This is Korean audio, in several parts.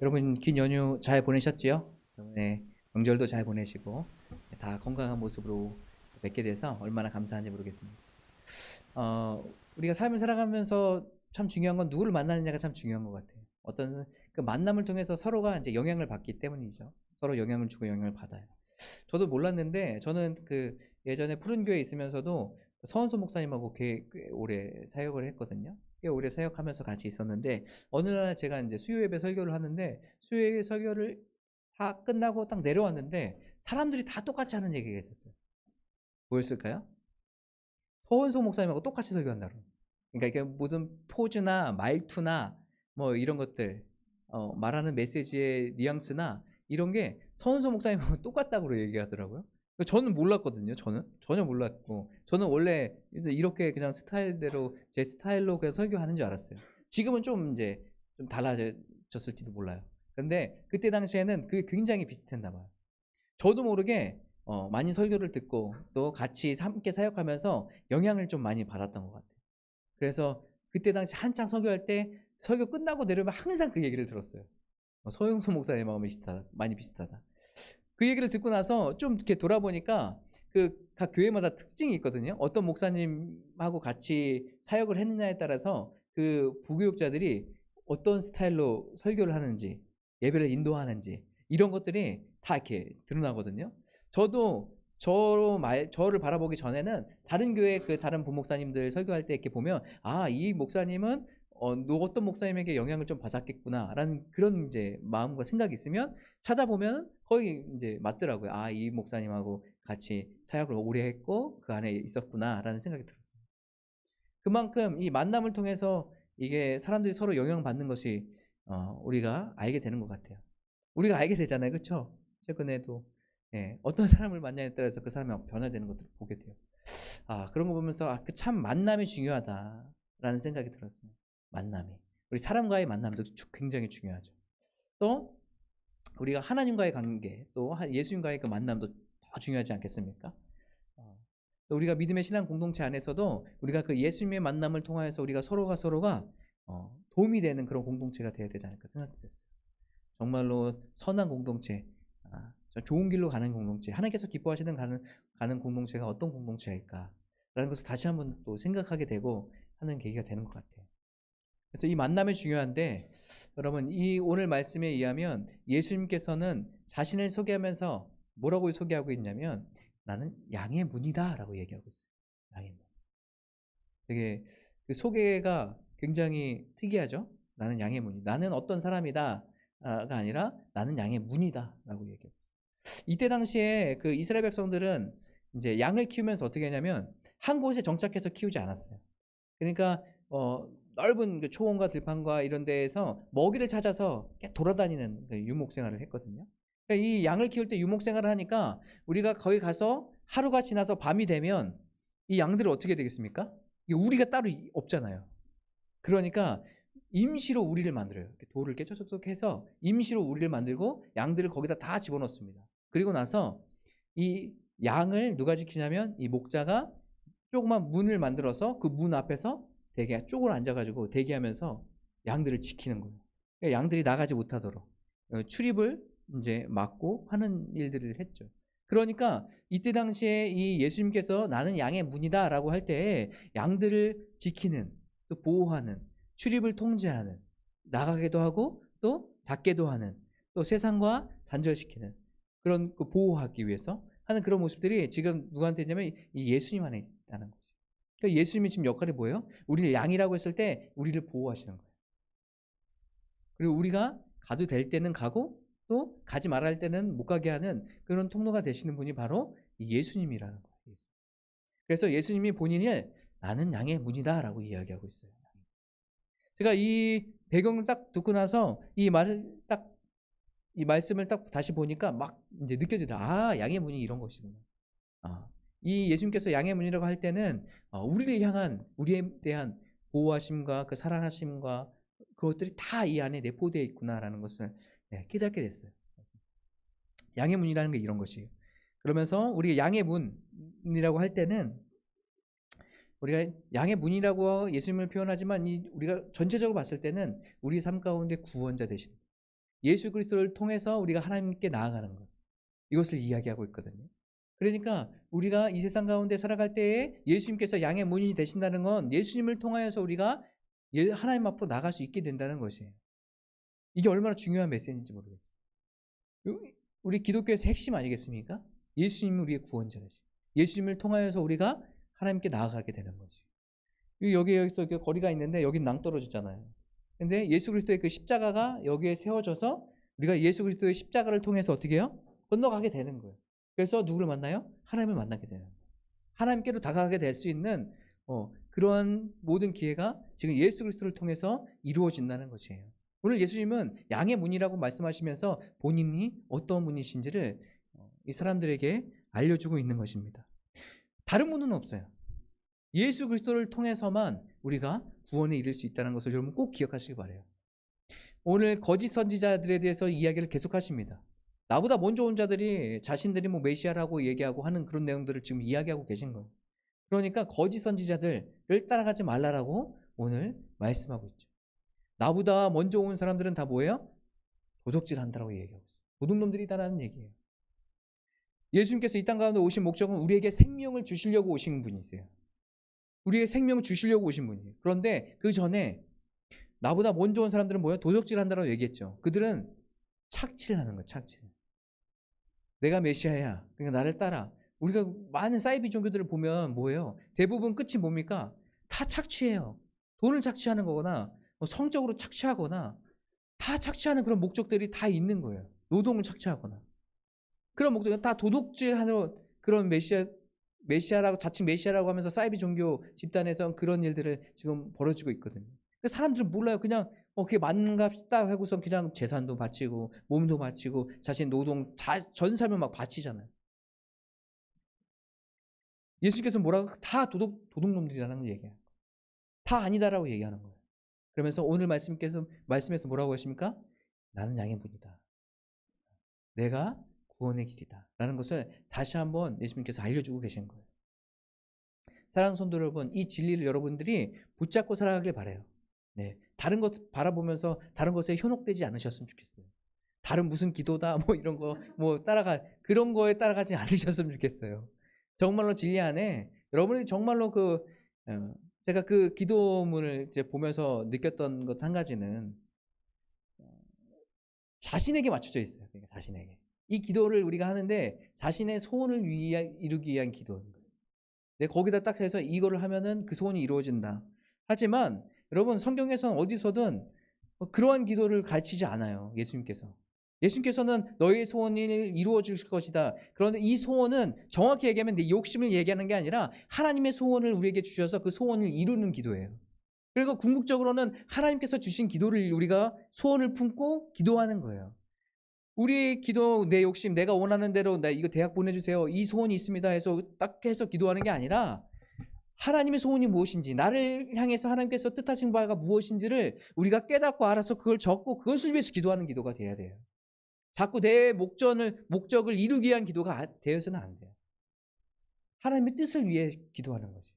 여러분 긴 연휴 잘 보내셨지요? 네, 명절도 잘 보내시고 다 건강한 모습으로 뵙게 돼서 얼마나 감사한지 모르겠습니다. 어, 우리가 삶을 살아가면서 참 중요한 건 누구를 만나느냐가 참 중요한 것 같아요. 어떤 그 만남을 통해서 서로가 이제 영향을 받기 때문이죠. 서로 영향을 주고 영향을 받아요. 저도 몰랐는데 저는 그 예전에 푸른 교회에 있으면서도 서원소 목사님하고 꽤, 꽤 오래 사역을 했거든요. 꽤 오래 사역하면서 같이 있었는데 어느 날 제가 이제 수요 예배 설교를 하는데 수요 예배 설교를 다 끝나고 딱 내려왔는데 사람들이 다 똑같이 하는 얘기가 있었어요. 뭐였을까요? 서원소 목사님하고 똑같이 설교한다고. 그러니까 이게 무슨 포즈나 말투나 뭐 이런 것들 어, 말하는 메시지의 뉘앙스나 이런 게 서원소 목사님하고 똑같다고 얘기하더라고요. 저는 몰랐거든요. 저는 전혀 몰랐고 저는 원래 이렇게 그냥 스타일대로 제 스타일로 그냥 설교하는 줄 알았어요. 지금은 좀 이제 좀 달라졌을지도 몰라요. 근데 그때 당시에는 그게 굉장히 비슷했나 봐요. 저도 모르게 어, 많이 설교를 듣고 또 같이 함께 사역하면서 영향을 좀 많이 받았던 것 같아요. 그래서 그때 당시 한창 설교할 때 설교 끝나고 내려오면 항상 그 얘기를 들었어요. 어, 서영선 목사의 마음이 비슷하다, 많이 비슷하다. 그 얘기를 듣고 나서 좀 이렇게 돌아보니까 그 각 교회마다 특징이 있거든요. 어떤 목사님하고 같이 사역을 했느냐에 따라서 그 부교육자들이 어떤 스타일로 설교를 하는지 예배를 인도하는지 이런 것들이 다 이렇게 드러나거든요. 저도 저로 말 저를 바라보기 전에는 다른 교회 그 다른 부목사님들 설교할 때 이렇게 보면 아 이 목사님은 어, 어떤 목사님에게 영향을 좀 받았겠구나라는 그런 이제 마음과 생각이 있으면 찾아보면 거의 이제 맞더라고요. 아, 이 목사님하고 같이 사역을 오래 했고 그 안에 있었구나라는 생각이 들었어요. 그만큼 이 만남을 통해서 이게 사람들이 서로 영향을 받는 것이 어, 우리가 알게 되는 것 같아요. 우리가 알게 되잖아요, 그렇죠? 최근에도 예, 어떤 사람을 만나냐에 따라서 그 사람이 변화되는 것들을 보게 돼요. 아, 그런 거 보면서 아, 그 참 만남이 중요하다라는 생각이 들었어요. 만남이. 우리 사람과의 만남도 굉장히 중요하죠. 또 우리가 하나님과의 관계, 또 예수님과의 그 만남도 더 중요하지 않겠습니까? 어, 또 우리가 믿음의 신앙 공동체 안에서도 우리가 그 예수님의 만남을 통하여서 우리가 서로가 서로가 어, 도움이 되는 그런 공동체가 되어야 되지 않을까 생각됐어요. 정말로 선한 공동체, 아, 좋은 길로 가는 공동체, 하나님께서 기뻐하시는 가는, 가는 공동체가 어떤 공동체일까라는 것을 다시 한번 또 생각하게 되고 하는 계기가 되는 것 같아요. 그래서 이 만남이 중요한데 여러분 이 오늘 말씀에 의하면 예수님께서는 자신을 소개하면서 뭐라고 소개하고 있냐면 나는 양의 문이다라고 얘기하고 있어요. 양의 문. 되게 그 소개가 굉장히 특이하죠. 나는 양의 문이. 나는 어떤 사람이다가 아니라 나는 양의 문이다라고 얘기하고 있어요. 이때 당시에 그 이스라엘 백성들은 이제 양을 키우면서 어떻게 하냐면 한 곳에 정착해서 키우지 않았어요. 그러니까 어 넓은 그 초원과 들판과 이런 데에서 먹이를 찾아서 돌아다니는 그 유목 생활을 했거든요. 그러니까 이 양을 키울 때 유목 생활을 하니까 우리가 거기 가서 하루가 지나서 밤이 되면 이 양들이 어떻게 되겠습니까? 우리가 따로 없잖아요. 그러니까 임시로 우리를 만들어요. 돌을 깨쳐서 해서 임시로 우리를 만들고 양들을 거기다 다 집어넣습니다. 그리고 나서 이 양을 누가 지키냐면 이 목자가 조그만 문을 만들어서 그 문 앞에서 대기 쪽으로 앉아가지고 대기하면서 양들을 지키는 거예요. 그러니까 양들이 나가지 못하도록 어, 출입을 이제 막고 하는 일들을 했죠. 그러니까 이때 당시에 이 예수님께서 나는 양의 문이다라고 할 때 양들을 지키는 또 보호하는 출입을 통제하는 나가게도 하고 또 닫게도 하는 또 세상과 단절시키는 그런 그 보호하기 위해서 하는 그런 모습들이 지금 누구한테 있냐면 이 예수님 안에 있다는 거죠. 그러니까 예수님이 지금 역할이 뭐예요? 우리를 양이라고 했을 때 우리를 보호하시는 거예요. 그리고 우리가 가도 될 때는 가고 또 가지 말아야 할 때는 못 가게 하는 그런 통로가 되시는 분이 바로 예수님이라는 거예요. 그래서 예수님이 본인을 나는 양의 문이다라고 이야기하고 있어요. 제가 이 배경을 딱 듣고 나서 이 말을 딱 이 말씀을 딱 다시 보니까 막 이제 느껴지더라. 아, 양의 문이 이런 것이구나. 아, 이 예수님께서 양의 문이라고 할 때는 어, 우리를 향한 우리에 대한 보호하심과 그 사랑하심과 그것들이 다 이 안에 내포되어 있구나라는 것을 네, 깨닫게 됐어요. 양의 문이라는 게 이런 것이에요. 그러면서 우리 양의 문이라고 할 때는 우리가 양의 문이라고 예수님을 표현하지만 이 우리가 전체적으로 봤을 때는 우리 삶 가운데 구원자 되신 예수 그리스도를 통해서 우리가 하나님께 나아가는 것. 이것을 이야기하고 있거든요. 그러니까 우리가 이 세상 가운데 살아갈 때에 예수님께서 양의 문이 되신다는 건 예수님을 통하여서 우리가 예- 하나님 앞으로 나갈 수 있게 된다는 것이에요. 이게 얼마나 중요한 메시지인지 모르겠어요. 요- 우리 기독교에서 핵심 아니겠습니까? 예수님이 우리의 구원자이시. 예수님을 통하여서 우리가 하나님께 나아가게 되는 거지. 여기 여기서 거리가 있는데 여긴 낭떠러지잖아요. 근데 예수 그리스도의 그 십자가가 여기에 세워져서 우리가 예수 그리스도의 십자가를 통해서 어떻게 해요? 건너가게 되는 거예요. 그래서 누구를 만나요? 하나님을 만나게 거예요. 하나님께로 다가가게 될 수 있는 어, 그런 모든 기회가 지금 예수 그리스도를 통해서 이루어진다는 것이에요. 오늘 예수님은 양의 문이라고 말씀하시면서 본인이 어떤 분이신지를 어, 이 사람들에게 알려주고 있는 것입니다. 다른 문은 없어요. 예수 그리스도를 통해서만 우리가 구원에 이를 수 있다는 것을 여러분 꼭 기억하시기 바래요. 오늘 거짓 선지자들에 대해서 이야기를 계속하십니다. 나보다 먼저 온 자들이 자신들이 뭐 메시아라고 얘기하고 하는 그런 내용들을 지금 이야기하고 계신 거예요. 그러니까 거짓 선지자들을 따라가지 말라라고 오늘 말씀하고 있죠. 나보다 먼저 온 사람들은 다 뭐예요? 도적질 한다라고 얘기하고 있어요. 도둑놈들이다라는 얘기예요. 예수님께서 이 땅 가운데 오신 목적은 우리에게 생명을 주시려고 오신 분이세요. 우리에게 생명을 주시려고 오신 분이에요. 그런데 그 전에 나보다 먼저 온 사람들은 뭐예요? 도적질 한다라고 얘기했죠. 그들은 착취를 하는 거예요. 착취. 내가 메시아야. 그러니까 나를 따라. 우리가 많은 사이비 종교들을 보면 뭐예요? 대부분 끝이 뭡니까? 다 착취해요. 돈을 착취하는 거거나 뭐 성적으로 착취하거나 다 착취하는 그런 목적들이 다 있는 거예요. 노동을 착취하거나 그런 목적은 다 도둑질하는 그런 메시아 메시아라고 자칭 메시아라고 하면서 사이비 종교 집단에서 그런 일들을 지금 벌어지고 있거든요. 사람들은 몰라요. 그냥 어 그게 맞는가 싶다 하고서 그냥 재산도 바치고 몸도 바치고 자신 노동 자, 전 삶을 막 바치잖아요. 예수께서 뭐라고 다 도둑 도둑놈들이라는 걸 얘기해요. 다 아니다라고 얘기하는 거예요. 그러면서 오늘 말씀께서 말씀에서 뭐라고 하십니까? 나는 양의 분이다. 내가 구원의 길이다라는 것을 다시 한번 예수님께서 알려주고 계신 거예요. 사랑하는 성도 여러분, 이 진리를 여러분들이 붙잡고 살아가길 바래요. 네, 다른 것 바라보면서 다른 것에 현혹되지 않으셨으면 좋겠어요. 다른 무슨 기도다 뭐 이런 거 뭐 따라가 그런 거에 따라가지 않으셨으면 좋겠어요. 정말로 진리 안에 여러분이 정말로 그 어, 제가 그 기도문을 이제 보면서 느꼈던 것 한 가지는 어, 자신에게 맞춰져 있어요. 그러니까 자신에게. 이 기도를 우리가 하는데 자신의 소원을 위하, 이루기 위한 기도인 거예요. 네, 거기다 딱 해서 이거를 하면은 그 소원이 이루어진다. 하지만 여러분 성경에서는 어디서든 뭐 그러한 기도를 가르치지 않아요. 예수님께서. 예수님께서는 너의 소원을 이루어 줄 것이다. 그런데 이 소원은 정확히 얘기하면 내 욕심을 얘기하는 게 아니라 하나님의 소원을 우리에게 주셔서 그 소원을 이루는 기도예요. 그리고 궁극적으로는 하나님께서 주신 기도를 우리가 소원을 품고 기도하는 거예요. 우리 기도 내 욕심 내가 원하는 대로 나 이거 대학 보내주세요 이 소원이 있습니다 해서 딱 해서 기도하는 게 아니라 하나님의 소원이 무엇인지 나를 향해서 하나님께서 뜻하신 바가 무엇인지를 우리가 깨닫고 알아서 그걸 적고 그것을 위해서 기도하는 기도가 돼야 돼요. 자꾸 내 목전을 목적을 이루기 위한 기도가 아- 되어서는 안 돼요. 하나님의 뜻을 위해 기도하는 거지.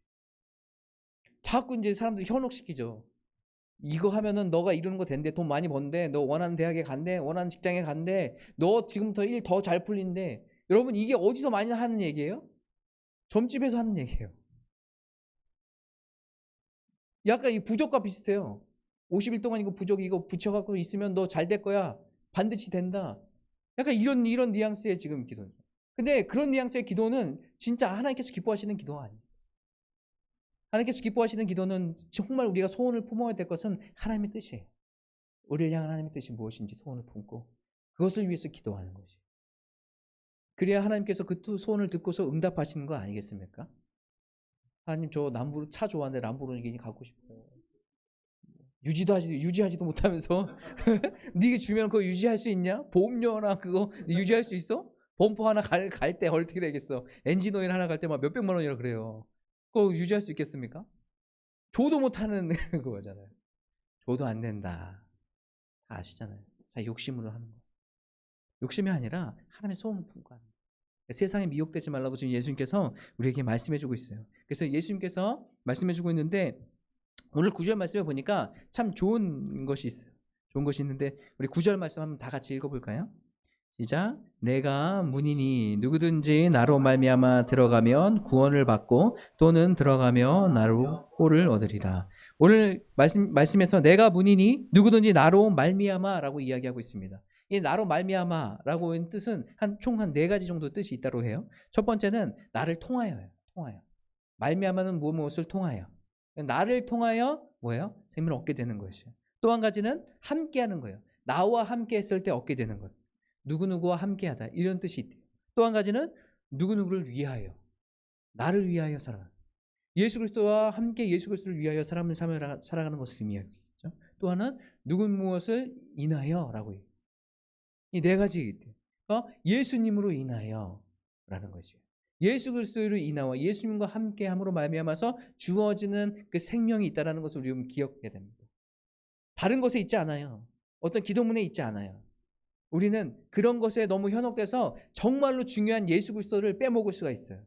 자꾸 이제 사람들 현혹시키죠. 이거 하면은 너가 이루는 거 된대. 돈 많이 번대. 너 원하는 대학에 간대. 원하는 직장에 간대. 너 지금부터 일 더 잘 풀린대. 여러분 이게 어디서 많이 하는 얘기예요? 점집에서 하는 얘기예요. 약간 이 부족과 비슷해요. 50일 동안 이거 부족 이거 붙여갖고 있으면 너 잘 될 거야. 반드시 된다. 약간 이런 이런 뉘앙스의 지금 기도죠. 근데 그런 뉘앙스의 기도는 진짜 하나님께서 기뻐하시는 기도가 아니에요. 하나님께서 기뻐하시는 기도는 정말 우리가 소원을 품어야 될 것은 하나님의 뜻이에요. 우리를 향한 하나님의 뜻이 무엇인지 소원을 품고 그것을 위해서 기도하는 거지. 그래야 하나님께서 그 두- 소원을 듣고서 응답하시는 거 아니겠습니까? 하나님 저 남부로 차 좋아하는데 람보르기니 갖고 싶어요. 유지도 하지 유지하지도 못하면서 네게 주면 그거 유지할 수 있냐? 보험료나 그거 네 유지할 수 있어? 범퍼 하나 갈 갈 때 어떻게 되겠어? 엔진 오일 하나 갈 때 막 몇백만 원이라 그래요. 그거 유지할 수 있겠습니까? 줘도 못하는 그거잖아요. 줘도 안 된다. 다 아시잖아요. 자 욕심으로 하는 거. 욕심이 아니라 하나님의 소원을 품고 하는 거. 세상에 미혹되지 말라고 지금 예수님께서 우리에게 말씀해주고 있어요. 그래서 예수님께서 말씀해주고 있는데 오늘 구절 말씀에 보니까 참 좋은 것이 있어요. 좋은 것이 있는데 우리 구절 말씀 한번 다 같이 읽어볼까요? 시작. 내가 문이니 누구든지 나로 말미암아 들어가면 구원을 받고 또는 들어가며 나로 꼴을 얻으리라. 오늘 말씀 말씀에서 내가 문이니 누구든지 나로 말미암아라고 이야기하고 있습니다. 이 나로 말미암아라고 하는 뜻은 한 총 한 네 가지 정도 뜻이 있다고 해요. 첫 번째는 나를 통하여요. 통하여. 말미암아는 무엇 무엇을 통하여. 나를 통하여 뭐예요? 생명을 얻게 되는 것이에요. 또 한 가지는 함께하는 거예요. 나와 함께 했을 때 얻게 되는 것. 누구 누구와 함께하다 이런 뜻이 있대요. 또 한 가지는 누구 누구를 위하여. 나를 위하여 살아. 예수 그리스도와 함께 예수 그리스도를 위하여 사람을 살아- 살아가는 것을 의미하겠죠. 또 하나는 누구 무엇을 인하여라고 해요. 이 네 가지 있대요. 어? 예수님으로 인하여라는 것이에요. 예수 그리스도로 인하여 예수님과 함께 함으로 말미암아서 주어지는 그 생명이 있다라는 것을 우리는 기억해야 됩니다. 다른 것에 있지 않아요. 어떤 기도문에 있지 않아요. 우리는 그런 것에 너무 현혹돼서 정말로 중요한 예수 그리스도를 빼먹을 수가 있어요.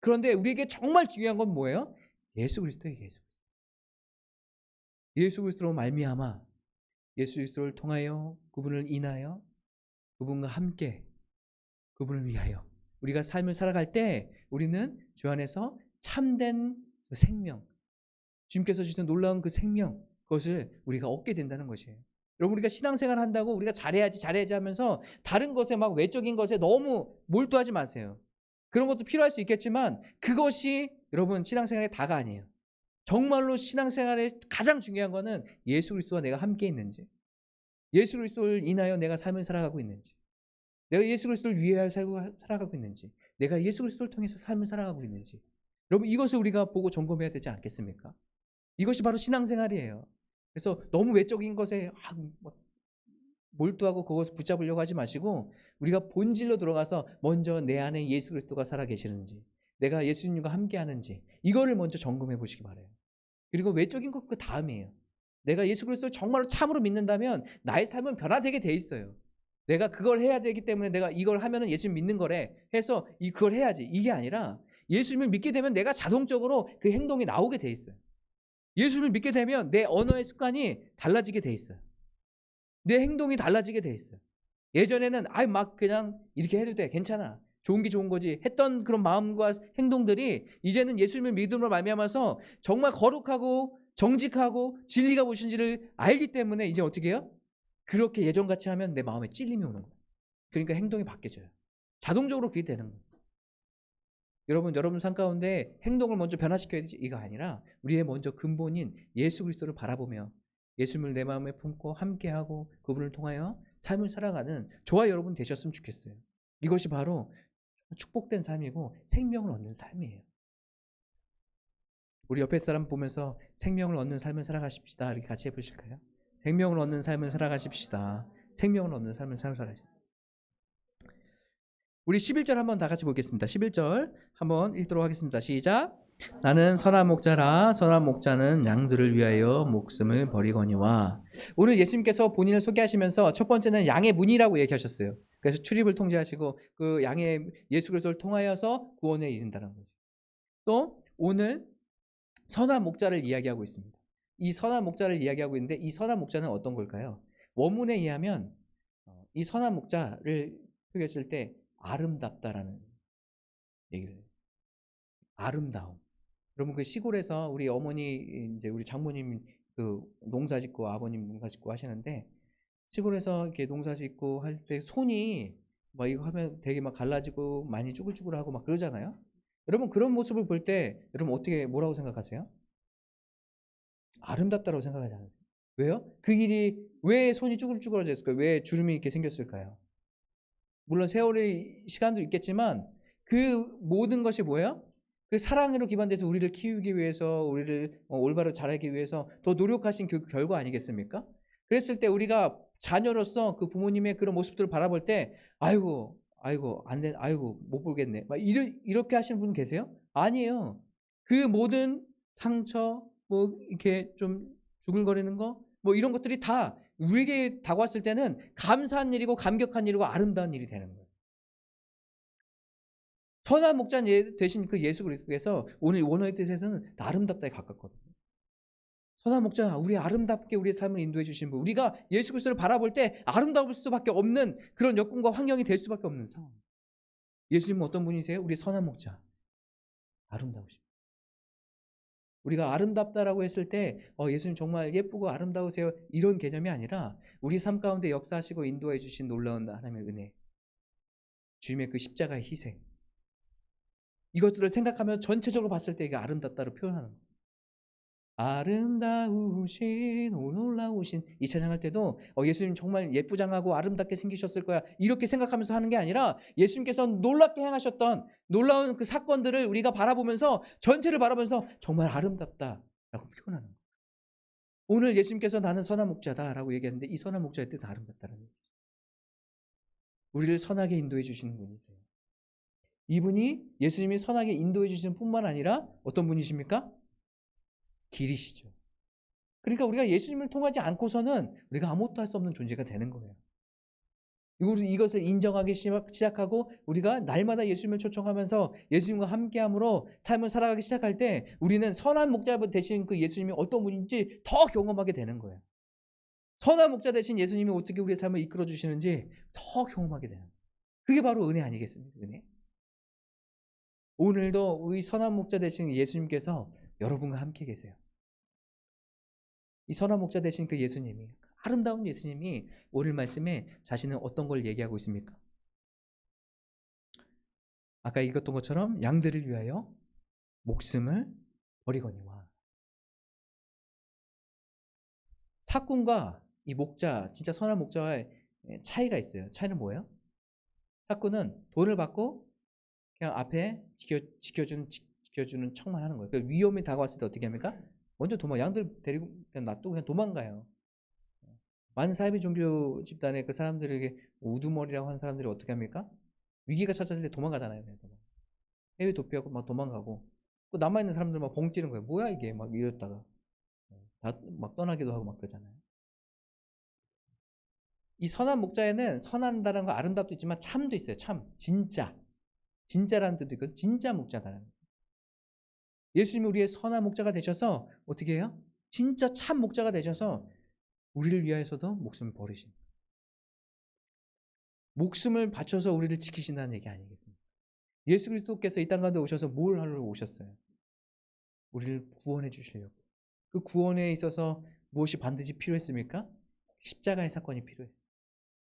그런데 우리에게 정말 중요한 건 뭐예요? 예수 그리스도예요. 예수 그리스도. 예수 그리스도로 말미암아 예수 그리스도를 통하여 그분을 인하여 그분과 함께 그분을 위하여 우리가 삶을 살아갈 때 우리는 주 안에서 참된 그 생명 주님께서 주신 놀라운 그 생명 그것을 우리가 얻게 된다는 것이에요. 여러분 우리가 신앙생활 한다고 우리가 잘해야지 잘해야지 하면서 다른 것에 막 외적인 것에 너무 몰두하지 마세요. 그런 것도 필요할 수 있겠지만 그것이 여러분 신앙생활의 다가 아니에요. 정말로 신앙생활에 가장 중요한 거는 예수 그리스도와 내가 함께 있는지 예수 그리스도를 인하여 내가 삶을 살아가고 있는지 내가 예수 그리스도를 위하여 살고- 살아가고 있는지 내가 예수 그리스도를 통해서 삶을 살아가고 있는지 여러분 이것을 우리가 보고 점검해야 되지 않겠습니까? 이것이 바로 신앙생활이에요. 그래서 너무 외적인 것에 아, 뭐 몰두하고 그것을 붙잡으려고 하지 마시고 우리가 본질로 들어가서 먼저 내 안에 예수 그리스도가 살아 계시는지 내가 예수님과 함께 하는지 이거를 먼저 점검해 보시기 바래요. 그리고 외적인 것 그 다음이에요. 내가 예수 그리스도를 정말로 참으로 믿는다면 나의 삶은 변화되게 돼 있어요. 내가 그걸 해야 되기 때문에 내가 이걸 하면은 예수님 믿는 거래 해서 이 그걸 해야지 이게 아니라 예수님을 믿게 되면 내가 자동적으로 그 행동이 나오게 돼 있어요. 예수님을 믿게 되면 내 언어의 습관이 달라지게 돼 있어요. 내 행동이 달라지게 돼 있어요. 예전에는 아이 막 그냥 이렇게 해도 돼 괜찮아 좋은 게 좋은 거지 했던 그런 마음과 행동들이 이제는 예수님을 믿음으로 말미암아서 정말 거룩하고 정직하고 진리가 무엇인지를 알기 때문에 이제 어떻게 해요? 그렇게 예전같이 하면 내 마음에 찔림이 오는 거예요. 그러니까 행동이 바뀌어져요. 자동적으로 그게 되는 거예요. 여러분, 여러분 삶 가운데 행동을 먼저 변화시켜야 되지 이거 아니라 우리의 먼저 근본인 예수 그리스도를 바라보며 예수님을 내 마음에 품고 함께하고 그분을 통하여 삶을 살아가는 저와 여러분 되셨으면 좋겠어요. 이것이 바로 축복된 삶이고 생명을 얻는 삶이에요. 우리 옆에 사람 보면서 생명을 얻는 삶을 살아가십시다. 이렇게 같이 해보실까요? 생명을 얻는 삶을 살아가십시다. 생명을 얻는 삶을 살아가십시다. 우리 11절 한번 다 같이 보겠습니다. 11절 한번 읽도록 하겠습니다. 시작. 나는 선한 목자라 선한 목자는 양들을 위하여 목숨을 버리거니와 오늘 예수님께서 본인을 소개하시면서 첫 번째는 양의 문이라고 얘기하셨어요. 그래서 출입을 통제하시고 그 양의 예수 그리스도를 통하여서 구원에 이른다는 거죠. 또 오늘 선한 목자를 이야기하고 있습니다. 이 선한 목자를 이야기하고 있는데 이 선한 목자는 어떤 걸까요? 원문에 의하면 어, 이 선한 목자를 표기했을 때 아름답다라는 얘기를. 아름다움. 여러분 그 시골에서 우리 어머니 이제 우리 장모님 그 농사 짓고 아버님 농사 짓고 하시는데 시골에서 이렇게 농사 짓고 할 때 손이 막 이거 하면 되게 막 갈라지고 많이 쭈글쭈글하고 막 그러잖아요. 여러분 그런 모습을 볼 때 여러분 어떻게 뭐라고 생각하세요? 아름답다고 생각하지 않으세요? 왜요? 그 일이 왜 손이 쭈글쭈글해졌을까요? 왜 주름이 이렇게 생겼을까요? 물론 세월의 시간도 있겠지만 그 모든 것이 뭐예요? 그 사랑으로 기반돼서 우리를 키우기 위해서 우리를 어, 올바로 자라기 위해서 더 노력하신 그 결과 아니겠습니까? 그랬을 때 우리가 자녀로서 그 부모님의 그런 모습들을 바라볼 때 아이고 아이고 안 돼, 아이고 못 보겠네. 막 이러, 이렇게 하시는 분 계세요? 아니에요. 그 모든 상처, 뭐 이렇게 좀 주글거리는 거, 뭐 이런 것들이 다 우리에게 다가왔을 때는 감사한 일이고 감격한 일이고 아름다운 일이 되는 거예요. 선한 목자 되신 그 예수 그리스도께서 오늘 원어의 뜻에서는 아름답다에 가깝거든요. 선한 목자, 우리 아름답게 우리의 삶을 인도해 주신 분, 우리가 예수 그리스도를 바라볼 때 아름다울 수밖에 없는 그런 여건과 환경이 될 수밖에 없는 상황. 예수님은 어떤 분이세요? 우리 선한 목자, 아름다우십니다. 우리가 아름답다라고 했을 때 어, 예수님 정말 예쁘고 아름다우세요 이런 개념이 아니라 우리 삶 가운데 역사하시고 인도해 주신 놀라운 하나님의 은혜, 주님의 그 십자가의 희생 이것들을 생각하면 전체적으로 봤을 때 이게 아름답다로 표현하는 거예요. 아름다우신 오 놀라우신 이 찬양할 때도 어, 예수님 정말 예쁘장하고 아름답게 생기셨을 거야 이렇게 생각하면서 하는 게 아니라 예수님께서 놀랍게 행하셨던 놀라운 그 사건들을 우리가 바라보면서 전체를 바라보면서 정말 아름답다라고 표현하는 거예요. 오늘 예수님께서 나는 선한 목자다라고 얘기했는데 이 선한 목자의 뜻은 아름답다라는 얘기죠. 우리를 선하게 인도해 주시는 분이세요. 이분이 예수님이 선하게 인도해 주시는 뿐만 아니라 어떤 분이십니까? 길이시죠. 그러니까 우리가 예수님을 통하지 않고서는 우리가 아무것도 할 수 없는 존재가 되는 거예요. 이것을 인정하기 시작하고 우리가 날마다 예수님을 초청하면서 예수님과 함께함으로 삶을 살아가기 시작할 때 우리는 선한 목자 대신 그 예수님이 어떤 분인지 더 경험하게 되는 거예요. 선한 목자 대신 예수님이 어떻게 우리의 삶을 이끌어 주시는지 더 경험하게 되는 거예요. 그게 바로 은혜 아니겠습니까? 은혜. 오늘도 우리 선한 목자 대신 예수님께서 여러분과 함께 계세요. 이 선한 목자 대신 그 예수님이 아름다운 예수님이 오늘 말씀에 자신은 어떤 걸 얘기하고 있습니까? 아까 읽었던 것처럼 양들을 위하여 목숨을 버리거니와 사꾼과 이 목자 진짜 선한 목자와의 차이가 있어요. 차이는 뭐예요? 사꾼은 돈을 받고 그냥 앞에 지켜, 지켜주는 지켜주는 척만 하는 거예요. 그 위험이 다가왔을 때 어떻게 합니까? 먼저 도망 양들 데리고 그냥 놔두고 그냥 도망가요. 많은 사이비 종교 집단의 그 사람들에게 우두머리라고 하는 사람들이 어떻게 합니까? 위기가 찾아질 때 도망가잖아요. 도망. 해외 도피하고 막 도망가고 또 남아 있는 사람들 막 봉찌는 거예요. 뭐야 이게 막 이랬다가 다 막 떠나기도 하고 막 그러잖아요. 이 선한 목자에는 선한다는 거 아름답도 있지만 참도 있어요. 참 진짜 진짜라는 뜻도 있고 진짜 목자다라는 예수님이 우리의 선한 목자가 되셔서 어떻게 해요? 진짜 참 목자가 되셔서 우리를 위하여서도 목숨을 버리신 목숨을 바쳐서 우리를 지키신다는 얘기 아니겠습니까? 예수 그리스도께서 이 땅 가운데 오셔서 뭘 하러 오셨어요? 우리를 구원해 주시려고. 그 구원에 있어서 무엇이 반드시 필요했습니까? 십자가의 사건이 필요했어요.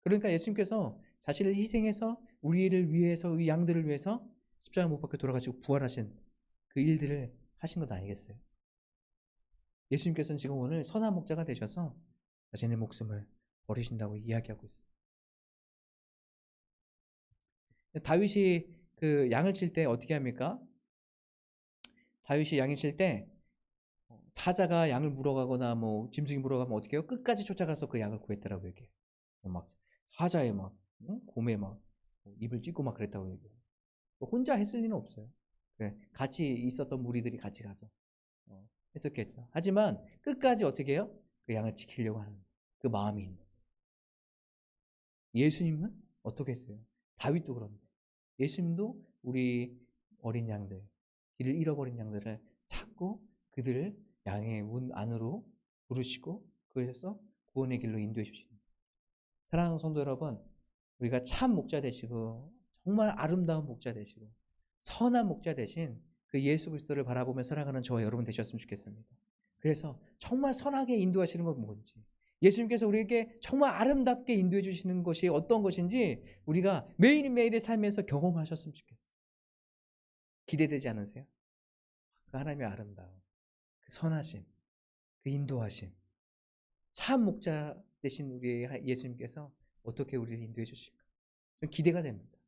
그러니까 예수님께서 자신을 희생해서 우리를 위해서 이 양들을 위해서 십자가 못 박혀 돌아가시고 부활하신 그 일들을 하신 것 아니겠어요? 예수님께서는 지금 오늘 선한 목자가 되셔서 자신의 목숨을 버리신다고 이야기하고 있어요. 다윗이 그 양을 칠 때 어떻게 합니까? 다윗이 양을 칠 때 사자가 양을 물어가거나 뭐 짐승이 물어가면 어떻게 해요? 끝까지 쫓아가서 그 양을 구했다라고 얘기해요. 막 사자에 막 곰에 막 입을 찢고 막 그랬다고 얘기해요. 혼자 했을 리는 없어요. 네, 같이 있었던 무리들이 같이 가서 어, 했었겠죠. 하지만 끝까지 어떻게 해요? 그 양을 지키려고 하는 그 마음이 있는 예수님은 어떻게 했어요? 다윗도 그런데 예수님도 우리 어린 양들, 길을 잃어버린 양들을 찾고 그들을 양의 문 안으로 부르시고 그래서 구원의 길로 인도해 주시는 사랑하는 성도 여러분, 우리가 참 목자 되시고 정말 아름다운 목자 되시고 선한 목자 대신 그 예수 그리스도를 바라보며 살아가는 저와 여러분 되셨으면 좋겠습니다. 그래서 정말 선하게 인도하시는 건 뭔지 예수님께서 우리에게 정말 아름답게 인도해 주시는 것이 어떤 것인지 우리가 매일매일의 삶에서 경험하셨으면 좋겠어요. 기대되지 않으세요? 그 하나님의 아름다움, 그 선하심, 그 인도하심, 참 목자 되신 우리 예수님께서 어떻게 우리를 인도해 주실까? 좀 기대가 됩니다.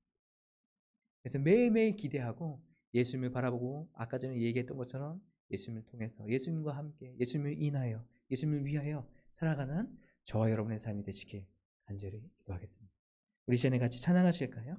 그래서 매일매일 기대하고 예수님을 바라보고 아까 전에 얘기했던 것처럼 예수님을 통해서 예수님과 함께 예수님을 인하여 예수님을 위하여 살아가는 저와 여러분의 삶이 되시길 간절히 기도하겠습니다. 우리 시간에 같이 찬양하실까요?